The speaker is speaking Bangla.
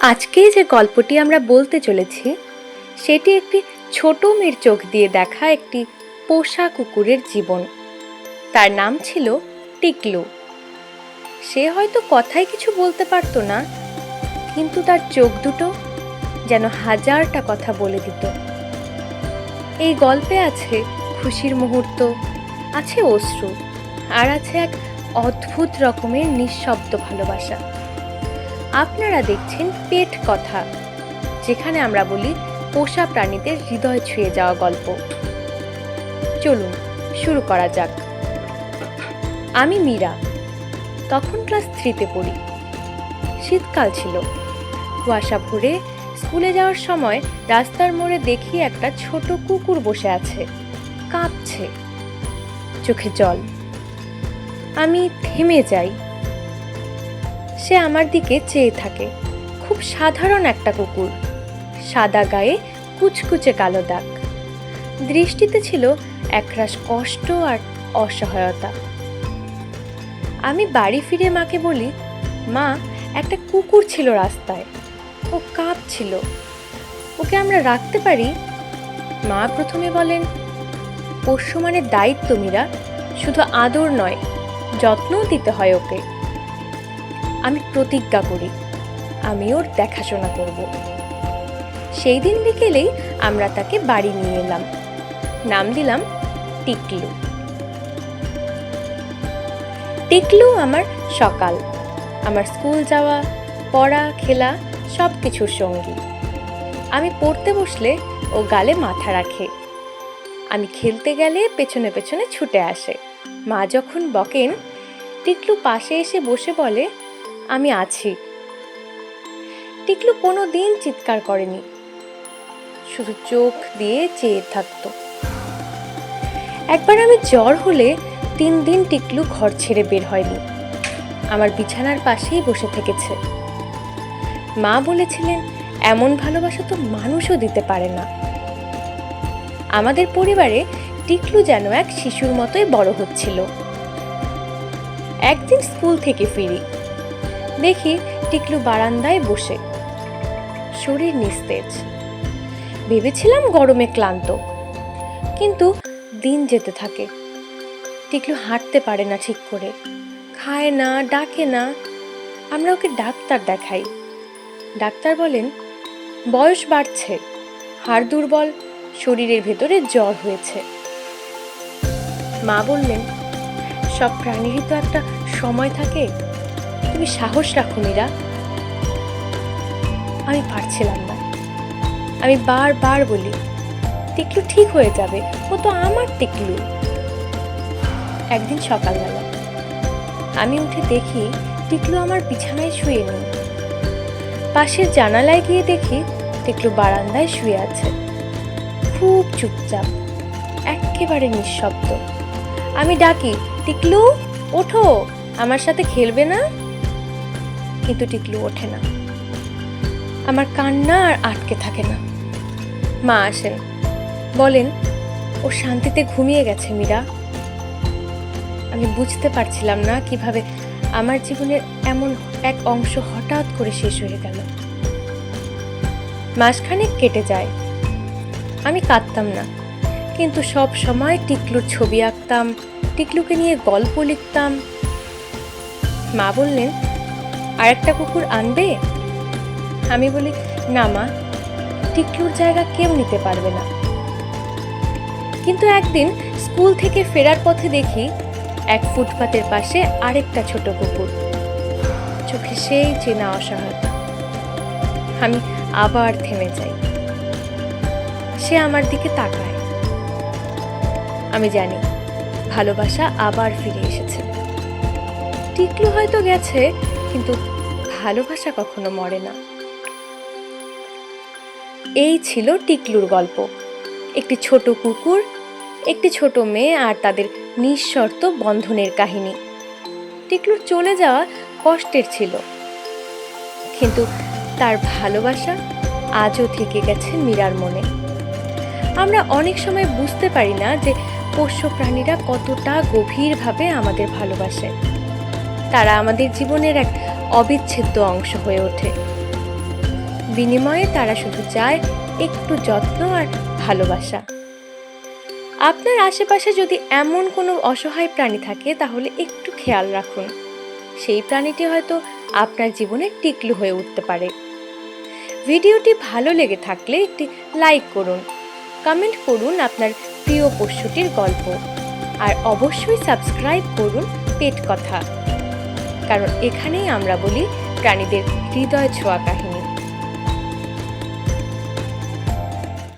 আজকে যে গল্পটি আমরা বলতে চলেছি, সেটি একটি ছোট মেয়ের চোখ দিয়ে দেখা একটি পোষা কুকুরের জীবন। তার নাম ছিল টিকলু। সে হয়তো কথাই কিছু বলতে পারতো না, কিন্তু তার চোখ দুটো যেন হাজারটা কথা বলে দিত। এই গল্পে আছে খুশির মুহূর্ত, আছে অশ্রু, আর আছে এক অদ্ভুত রকমের নিঃশব্দ ভালোবাসা। আপনারা দেখছেন পেট কথা, যেখানে আমরা বলি পোষা প্রাণীদের হৃদয় ছুঁয়ে যাওয়া গল্প। চলুন, শুরু করা যাক। আমি মীরা। তখন ক্লাস থ্রিতে পড়ি। শীতকাল ছিল। কুয়াশা ভরে স্কুলে যাওয়ার সময় রাস্তার মোড়ে দেখি একটা ছোট কুকুর বসে আছে। কাঁপছে। চোখে জল। আমি থেমে যাই। সে আমার দিকে চেয়ে থাকে। খুব সাধারণ একটা কুকুর। সাদা গায়ে কুচকুচে কালো দাগ। দৃষ্টিতে ছিল একরাশ কষ্ট আর অসহায়তা। আমি বাড়ি ফিরে মাকে বলি, মা, একটা কুকুর ছিল রাস্তায়। ও কাঁপছিল। ওকে আমরা রাখতে পারি? মা প্রথমে বলেন পোষ্য মানে দায়িত্ব মীরা, শুধু আদর নয়, যত্নও দিতে হয় ওকে। আমি প্রতিজ্ঞা করি। আমি ওর দেখাশোনা করব। সেই দিন বিকেলেই আমরা তাকে বাড়ি নিয়ে এলাম। নাম দিলাম টিকলু। টিকলু আমার সকাল। আমার স্কুল যাওয়া, পড়া, খেলা সব কিছুর সঙ্গী। আমি পড়তে বসলে ও গালে মাথা রাখে। আমি খেলতে গেলে পেছনে পেছনে ছুটে আসে। মা যখন বকেন, টিকলু পাশে এসে বসে বলে আমি আছি। টিকলু কোনো দিন চিৎকার করেনি। শুধু চোখ দিয়ে চেয়ে থাকতো। একবার আমি জ্বর হলে তিন দিন টিকলু ঘর ছেড়ে বের হয়নি। আমার বিছানার পাশেই বসে থেকেছে। মা বলেছিলেন, এমন ভালোবাসা তো মানুষও দিতে পারে না। আমাদের পরিবারে টিকলু যেন এক শিশুর মতোই বড় হচ্ছিল। একদিন স্কুল থেকে ফিরি। দেখি টিকলু বারান্দায় বসে। শরীর নিস্তেজ। ভেবেছিলাম গরমে ক্লান্ত, কিন্তু দিন যেতে থাকে। টিকলু হাঁটতে পারে না ঠিক করে। খায় না, ডাকে না। আমরা ওকে ডাক্তার দেখাই। ডাক্তার বলেন, বয়স বাড়ছে, হাড় দুর্বল, শরীরের ভেতরে জ্বর হয়েছে। মা বললেন, সব প্রাণীরই তো একটা সময় থাকে। তুমি সাহস রাখো মীরা। আমি পারছিলাম না। আমি বারবার বলি, টিকলু ঠিক হয়ে যাবে, ও তো আমার টিকলু। একদিন সকালবেলা, আমি উঠে দেখি টিকলু আমার বিছানায় শুয়ে নেই। পাশের জানালায় গিয়ে দেখি টিকলু বারান্দায় শুয়ে আছে। খুব চুপচাপ, একেবারে নিঃশব্দ। আমি ডাকি, টিকলু, ওঠো, আমার সাথে খেলবে না? কিন্তু টিকলু ওঠে না। আমার কান্না আর আটকে থাকে না। মা আসেন। বলেন, ও শান্তিতে ঘুমিয়ে গেছে, মীরা। আমি বুঝতে পারছিলাম না কীভাবে আমার জীবনের এমন এক অংশ হঠাৎ করে শেষ হয়ে গেল। মাসখানেক কেটে যায়। আমি কাঁদতাম না, কিন্তু সব সময় টিকলুর ছবি আঁকতাম, টিকলুকে নিয়ে গল্প লিখতাম। মা বললেন আর একটা কুকুর আনবে? আমি বলি, না মা টিকলুর জায়গা কেউ নিতে পারবে না। কিন্তু একদিন স্কুল থেকে ফেরার পথে দেখি এক ফুটপাতের পাশে আরেকটা ছোট কুকুর। চোখে সেই চেনা অসহায়তা আমি আবার থেমে যাই। সে আমার দিকে তাকায়। আমি জানি ভালোবাসা আবার ফিরে এসেছে। টিকলু হয়তো গেছে, কিন্তু ভালোবাসা কখনো মরে না। এই ছিল টিকলুর গল্প। একটি ছোট কুকুর, একটি ছোট মেয়ে আর তাদের নিঃশর্ত বন্ধনের কাহিনী। টিকলুর চলে যাওয়া কষ্টের ছিল। কিন্তু তার ভালোবাসা আজও থেকে গেছে মীরার মনে। আমরা অনেক সময় বুঝতে পারি না যে পোষ্য প্রাণীরা কতটা গভীরভাবে আমাদের ভালোবাসে। তারা আমাদের জীবনের এক অবিচ্ছেদ্য অংশ হয়ে ওঠে। বিনিময়ে তারা শুধু চায় একটু যত্ন আর ভালোবাসা। আপনার আশেপাশে যদি এমন কোনো অসহায় প্রাণী থাকে, তাহলে একটু খেয়াল রাখুন। সেই প্রাণীটি হয়তো আপনার জীবনে টিকলু হয়ে উঠতে পারে। ভিডিওটি ভালো লেগে থাকলে একটি লাইক করুন। কমেন্ট করুন আপনার প্রিয় পশুটির গল্প। আর অবশ্যই সাবস্ক্রাইব করুন পেট কথা। কারণ এখানেই আমরা বলি প্রাণীদের হৃদয় ছোঁয়া কাহিনী।